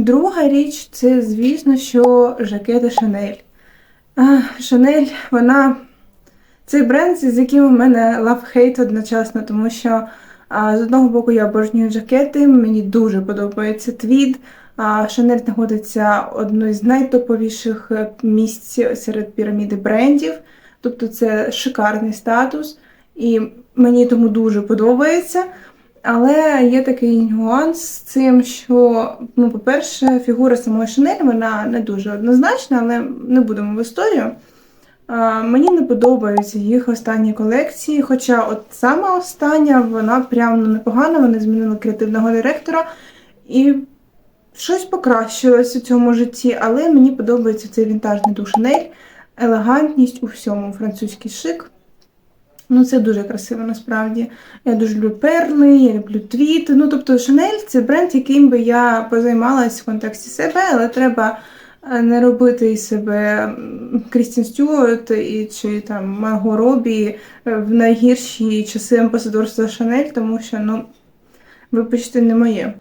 Друга річ це, звісно, що жакети Шанель. Шанель, вона цей бренд, з яким у мене лав-хейт одночасно, тому що з одного боку я обожнюю жакети, мені дуже подобається твід. Шанель знаходиться одною з найтоповіших місць серед піраміди брендів. Тобто це шикарний статус, і мені тому дуже подобається. Але є такий нюанс з цим, що, ну, по-перше, фігура самої Шанель вона не дуже однозначна, але не будемо в історію. А, мені не подобаються їх останні колекції, хоча от сама остання, вона прям ну, непогана, вони змінили креативного директора і щось покращилось у цьому житті, але мені подобається цей вінтажний дух Шанель, елегантність у всьому, французький шик. Ну, це дуже красиво насправді. Я дуже люблю перли, я люблю твіт. Ну, тобто, Шанель це бренд, яким би я позаймалась в контексті себе, але треба е, не робити із себе Крістін Стюарт і чи там Марго Робі е, в найгірші часи амбасадорства Шанель, тому що, ну, вибачте, не моє.